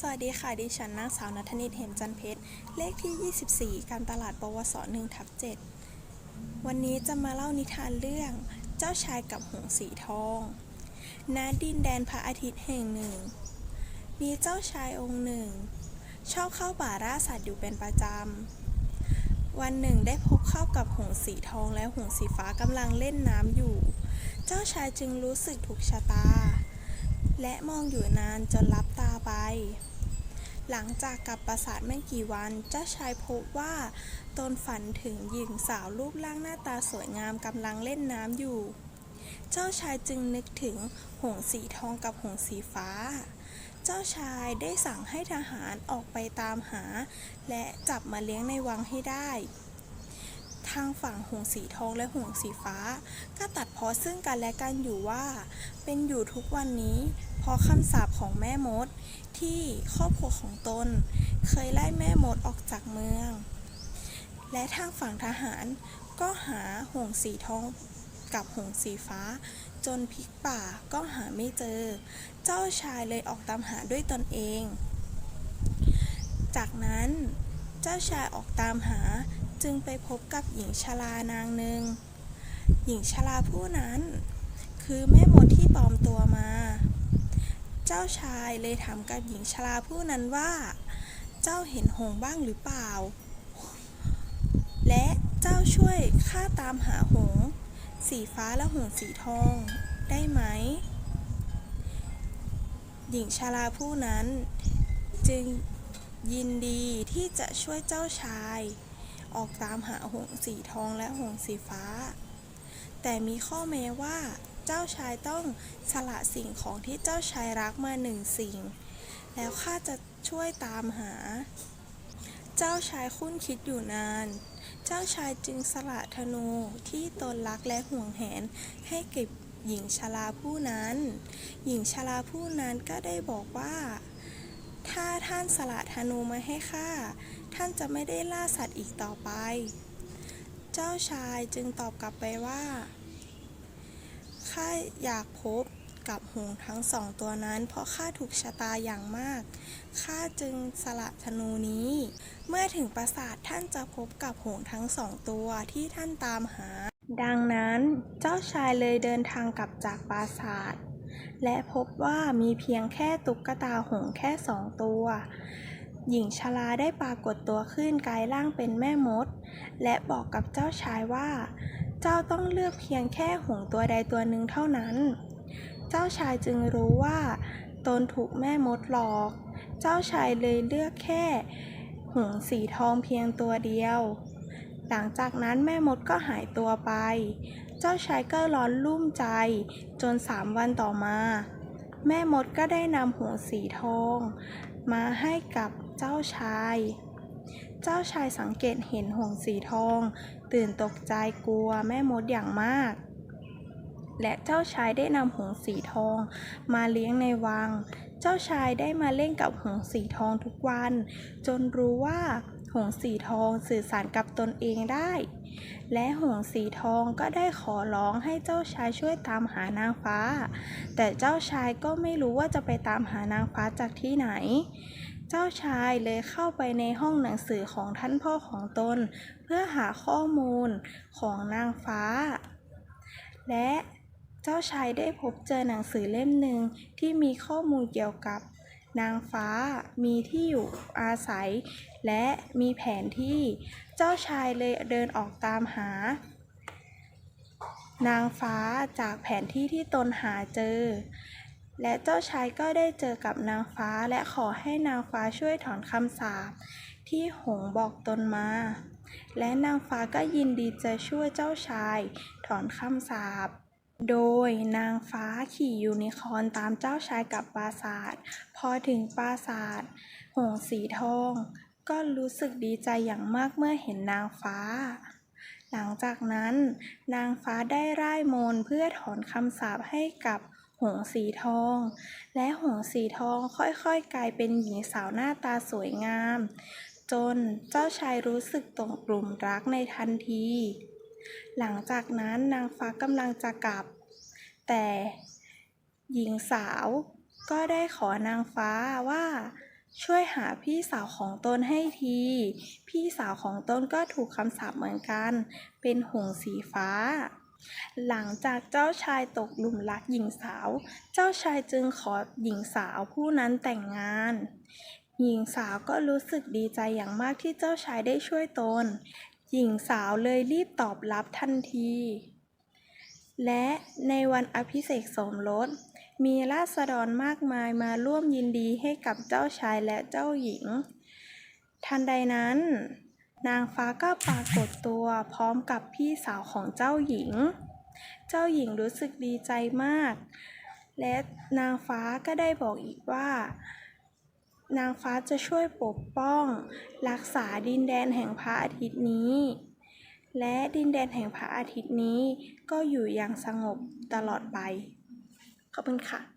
สวัสดีค่ะ ดิฉันนางสาวนัทนิตเหมจันเพชร เลขที่ 24 การตลาดปวส1ทับ7วันนี้จะมาเล่านิทานเรื่อง เจ้าชายกับหงส์สีทอง ณ ดินแดนพระอาทิตย์แห่งหนึ่ง มีเจ้าชายองค์หนึ่ง ชอบเข้าป่าล่าสัตว์อยู่เป็นประจำ วันหนึ่งได้พบเข้ากับหงส์สีทองและหงสีฟ้ากำลังเล่นน้ำอยู่ เจ้าชายจึงรู้สึกถูกชะตา และมองอยู่นานจนลับตาไป หลังจากกลับปราสาทไม่กี่วัน เจ้าชายพบว่าตนฝันถึงหญิงสาวรูปร่างหน้าตาสวยงามกำลังเล่นน้ำอยู่ เจ้าชายจึงนึกถึงหงส์สีทองกับหงสีฟ้า เจ้าชายได้สั่งให้ทหารออกไปตามหา และจับมาเลี้ยงในวังให้ได้ ทางฝั่งหงส์สีทองและหงส์สีฟ้า ก็ตัดพ้อซึ่งกันและกันอยู่ว่า เป็นอยู่ทุกวันนี้เพราะคำสาปของแม่มด ที่ครอบครัวของตน เคยไล่แม่มดออกจากเมือง และทางฝั่งทหารก็หาหงส์สีทองกับหงส์สีฟ้า จนพลิกป่าก็หาไม่เจอ เจ้าชายเลยออกตามหาด้วยตนเอง จากนั้นเจ้าชายออกตามหา จึงไปพบกับหญิงชรานางหนึ่ง หญิงชราผู้นั้น คือแม่มดที่ปลอมตัวมา เจ้าชายเลยถามกับหญิงชราผู้นั้นว่า เจ้าเห็นหงบ้างหรือเปล่า และเจ้าช่วยข้าตามหาหง สีฟ้าและหงส์สีทอง ได้ไหม หญิงชราผู้นั้นจึงยินดีที่จะช่วยเจ้าชาย ออกตามหาหงส์สีทองและหงสีฟ้า แต่มีข้อแม้ว่า เจ้าชายต้องสละสิ่งของที่เจ้าชายรักมาหนึ่งสิ่ง แล้วข้าจะช่วยตามหา เจ้าชายคุ้นคิดอยู่นาน เจ้าชายจึงสละธนูที่ตนรักและห่วงแหนให้เก็บหญิงชราผู้นั้น หญิงชราผู้นั้นก็ได้บอกว่า ถ้าท่านสละธนูมาให้ข้า ท่านจะไม่ได้ล่าสัตว์อีกต่อไป เจ้าชายจึงตอบกลับไปว่า ข้าอยากพบกับหงส์ทั้งสองตัวนั้น เพราะข้าถูกชะตาอย่างมาก ข้าจึงสละธนูนี้ เมื่อถึงปราสาทท่านจะพบกับหงส์ทั้งสองตัวที่ท่านตามหา ดังนั้นเจ้าชายเลยเดินทางกลับจากปราสาท และพบว่ามีเพียงแค่ตุ๊กตาหงแค่สองตัว หญิงชราได้ปรากฏตัวขึ้นกายร่างเป็นแม่มด และบอกกับเจ้าชายว่า เจ้าต้องเลือกเพียงแค่หงตัวใดตัวหนึ่งเท่านั้น เจ้าชายจึงรู้ว่า ตนถูกแม่มดหลอก เจ้าชายเลยเลือกแค่หงสีทองเพียงตัวเดียว หลังจากนั้นแม่มดก็หายตัวไป จ้าชายก็ร้อนรุ่มใจ จนสามวันต่อมา แม่มดก็ได้นำหงส์สีทอง มาให้กับเจ้าชาย เจ้าชายสังเกตเห็นหงส์สีทอง ตื่นตกใจกลัวแม่มดอย่างมาก และเจ้าชายได้นำหงส์สีทอง มาเลี้ยงในวัง เจ้าชายได้มาเล่นกับหงส์สีทองทุกวัน จนรู้ว่าหงส์สีทองสื่อสารกับตนเองได้ และหงสีทองก็ได้ขอร้องให้เจ้าชายช่วยตามหานางฟ้า แต่เจ้าชายก็ไม่รู้ว่าจะไปตามหานางฟ้าจากที่ไหน เจ้าชายเลยเข้าไปในห้องหนังสือของท่านพ่อของตน เพื่อหาข้อมูลของนางฟ้า และ เจ้าชายได้พบเจอหนังสือเล่มหนึ่งที่มีข้อมูลเกี่ยวกับ นางฟ้ามีที่อยู่อาศัย และมีแผนที่ เจ้าชายเลยเดินออกตามหา นางฟ้าจากแผนที่ที่ตนหาเจอ และเจ้าชายก็ได้เจอกับนางฟ้าและขอให้นางฟ้าช่วยถอนคำสาปที่หงบอกตนมา และนางฟ้าก็ยินดีจะช่วยเจ้าชาย ถอนคำสาป โดยนางฟ้าขี่ยูนิคอร์นตามเจ้าชายกลับปราสาท พอถึงปราสาท หงส์สีทอง ก็รู้สึกดีใจอย่างมากเมื่อเห็นนางฟ้า หลังจากนั้น นางฟ้าได้ร่ายมนต์เพื่อถอนคำสาปให้กับหงสีทอง และหงสีทองค่อยๆ กลายเป็นหญิงสาวหน้าตาสวยงาม จนเจ้าชายรู้สึกตกกลุ่มรักในทันที หลังจากนั้นนางฟ้ากำลังจะกลับ แต่หญิงสาวก็ได้ขอนางฟ้าว่าช่วยหาพี่สาวของตนให้ที พี่สาวของตนก็ถูกคำสาปเหมือนกัน เป็นหงส์สีฟ้า หลังจากเจ้าชายตกหลุมรักหญิงสาว เจ้าชายจึงขอหญิงสาวผู้นั้นแต่งงาน หญิงสาวก็รู้สึกดีใจอย่างมากที่เจ้าชายได้ช่วยตน หญิงสาวเลยรีบตอบรับทันที และในวันอภิเษกสมรส มีราษฎรมากมายมาร่วมยินดีให้กับเจ้าชายและเจ้าหญิง ทันใดนั้น นางฟ้าก็ปรากฏตัวพร้อมกับพี่สาวของเจ้าหญิง เจ้าหญิงรู้สึกดีใจมาก และนางฟ้าก็ได้บอกอีกว่า นางฟ้าจะช่วยปกป้อง รักษาดินแดนแห่งพระอาทิตย์นี้ และดินแดนแห่งพระอาทิตย์นี้ ก็อยู่อย่างสงบตลอดไป ขอบคุณค่ะ